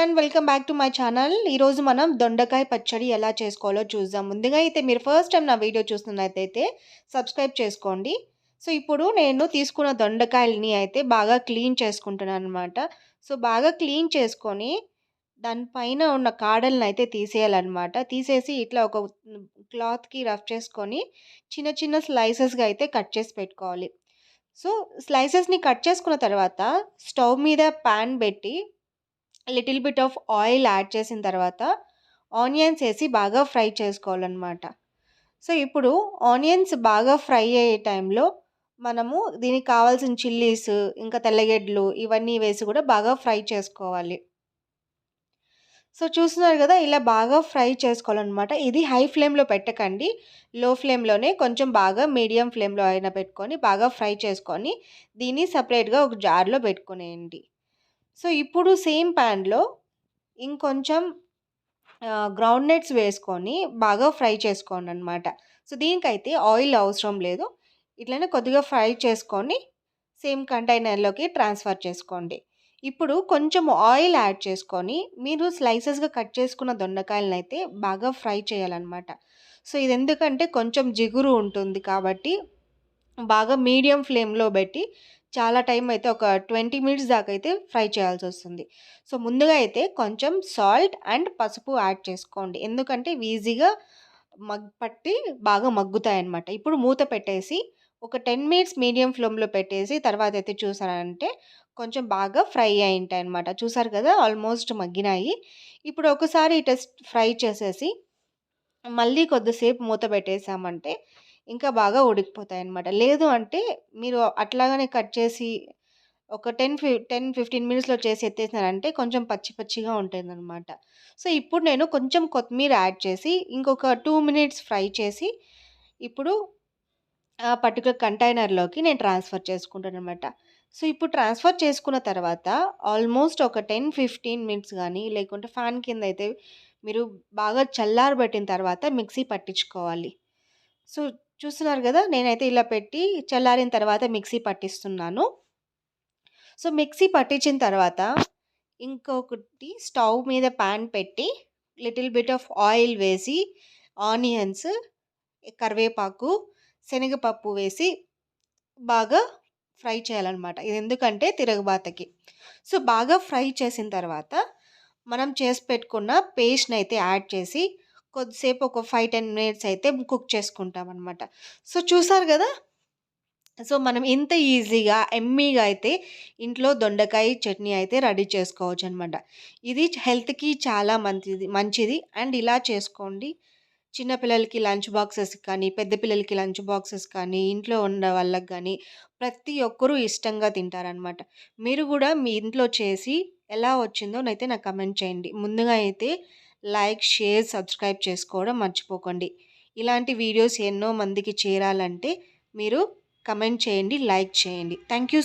And welcome back to my channel ఈరోజు మనం దొండకాయ పచ్చడి ఎలా చేసుకోవాలో చూద్దాం. ముందుగా అయితే మీరు ఫస్ట్ టైం నా వీడియో చూస్తున్నట్టయితే సబ్స్క్రైబ్ చేసుకోండి. సో ఇప్పుడు నేను తీసుకున్న దొండకాయలని అయితే బాగా క్లీన్ చేసుకుంటున్నాను అనమాట సో బాగా క్లీన్ చేసుకొని దానిపైన ఉన్న కాడలను అయితే తీసేయాలన్నమాట. తీసేసి ఇట్లా ఒక క్లాత్కి రఫ్ చేసుకొని చిన్న చిన్న స్లైసెస్గా అయితే కట్ చేసి పెట్టుకోవాలి. సో స్లైసెస్ని కట్ చేసుకున్న తర్వాత స్టవ్ మీద ప్యాన్ పెట్టి little bit of oil add చేసిన తర్వాత ఆనియన్స్ వేసి బాగా ఫ్రై చేసుకోవాలన్నమాట. సో ఇప్పుడు ఆనియన్స్ బాగా ఫ్రై అయ్యే టైంలో మనము దీనికి కావాల్సిన చిల్లీస్ ఇంకా తెల్లగడ్డలు ఇవన్నీ వేసి కూడా బాగా ఫ్రై చేసుకోవాలి. సో చూస్తున్నారు కదా ఇలా బాగా ఫ్రై చేసుకోవాలన్నమాట. ఇది హై ఫ్లేమ్లో పెట్టకండి. లో ఫ్లేమ్లోనే కొంచెం బాగా మీడియం ఫ్లేమ్లో అయినా పెట్టుకొని బాగా ఫ్రై చేసుకొని దీన్ని సపరేట్గా ఒక జార్లో పెట్టుకునేయండి. సో ఇప్పుడు సేమ్ ప్యాన్లో ఇంకొంచెం గ్రౌండ్ నట్స్ వేసుకొని బాగా ఫ్రై చేసుకోండి అనమాట సో దీనికైతే ఆయిల్ అవసరం లేదు. ఇట్లనే కొద్దిగా ఫ్రై చేసుకొని సేమ్ కంటైనర్లోకి ట్రాన్స్ఫర్ చేసుకోండి. ఇప్పుడు కొంచెం ఆయిల్ యాడ్ చేసుకొని మీరు స్లైసెస్గా కట్ చేసుకున్న దొండకాయలను అయితే బాగా ఫ్రై చేయాలన్నమాట సో ఇది ఎందుకంటే కొంచెం జిగురు ఉంటుంది కాబట్టి బాగా మీడియం ఫ్లేమ్లో పెట్టి చాలా టైం అయితే ఒక ట్వంటీ మినిట్స్ దాకా అయితే ఫ్రై చేయాల్సి వస్తుంది. సో ముందుగా అయితే కొంచెం సాల్ట్ అండ్ పసుపు యాడ్ చేసుకోండి. ఎందుకంటే ఈజీగా మగ్ పట్టి బాగా మగ్గుతాయన్నమాట. ఇప్పుడు మూత పెట్టేసి ఒక టెన్ మినిట్స్ మీడియం ఫ్లేమ్లో పెట్టేసి తర్వాత అయితే చూసారంటే కొంచెం బాగా ఫ్రై అయింటాయి అనమాట చూసారు కదా ఆల్మోస్ట్ మగ్గినాయి. ఇప్పుడు ఒకసారి టెస్ట్ ఫ్రై చేసేసి మళ్ళీ కొద్దిసేపు మూత పెట్టేసామంటే ఇంకా బాగా ఉడికిపోతాయి అనమాట లేదు అంటే మీరు అట్లాగనే కట్ చేసి ఒక టెన్ ఫి టెన్ ఫిఫ్టీన్ మినిట్స్లో చేసి ఎత్తేసినారంటే కొంచెం పచ్చి పచ్చిగా ఉంటుంది అనమాట సో ఇప్పుడు నేను కొంచెం కొత్తిమీర యాడ్ చేసి ఇంకొక టూ మినిట్స్ ఫ్రై చేసి ఇప్పుడు ఆ పర్టికులర్ కంటైనర్లోకి నేను ట్రాన్స్ఫర్ చేసుకుంటాను అనమాట సో ఇప్పుడు ట్రాన్స్ఫర్ చేసుకున్న తర్వాత ఆల్మోస్ట్ ఒక టెన్ ఫిఫ్టీన్ మినిట్స్ కానీ లేకుంటే ఫ్యాన్ కింద అయితే మీరు బాగా చల్లారబెట్టిన తర్వాత మిక్సీ పట్టించుకోవాలి. సో చూస్తున్నారు కదా! నేనైతే ఇలా పెట్టి చల్లారిన తర్వాత మిక్సీ పట్టిస్తున్నాను. సో మిక్సీ పట్టించిన తర్వాత ఇంకొకటి స్టవ్ మీద ప్యాన్ పెట్టి లిటిల్ బిట్ ఆఫ్ ఆయిల్ వేసి ఆనియన్స్ కరివేపాకు శనగపప్పు వేసి బాగా ఫ్రై చేయాలన్నమాట. ఇది ఎందుకంటే తిరగబాతకి. సో బాగా ఫ్రై చేసిన తర్వాత మనం చేసి పెట్టుకున్న పేస్ట్ని అయితే యాడ్ చేసి కొద్దిసేపు ఒక ఫైవ్ టెన్ మినిట్స్ అయితే కుక్ చేసుకుంటాం అనమాట సో చూసారు కదా? సో మనం ఇంత ఈజీగా ఎమ్మీగా అయితే ఇంట్లో దొండకాయ చట్నీ అయితే రెడీ చేసుకోవచ్చు అనమాట ఇది హెల్త్కి చాలా మంచిది మంచిది. అండ్ ఇలా చేసుకోండి. చిన్నపిల్లలకి లంచ్ బాక్సెస్ కానీ పెద్ద పిల్లలకి లంచ్ బాక్సెస్ కానీ ఇంట్లో ఉన్న వాళ్ళకి కానీ ప్రతి ఒక్కరూ ఇష్టంగా తింటారనమాట మీరు కూడా మీ ఇంట్లో చేసి ఎలా వచ్చిందో అయితే నాకు కమెంట్ చేయండి. ముందుగా అయితే లైక్ షేర్ సబ్స్క్రైబ్ చేసుకోవడం మర్చిపోకండి. ఇలాంటి వీడియోస్ ఎన్నో మందికి చేరాలంటే మీరు కమెంట్ చేయండి లైక్ చేయండి. Thank you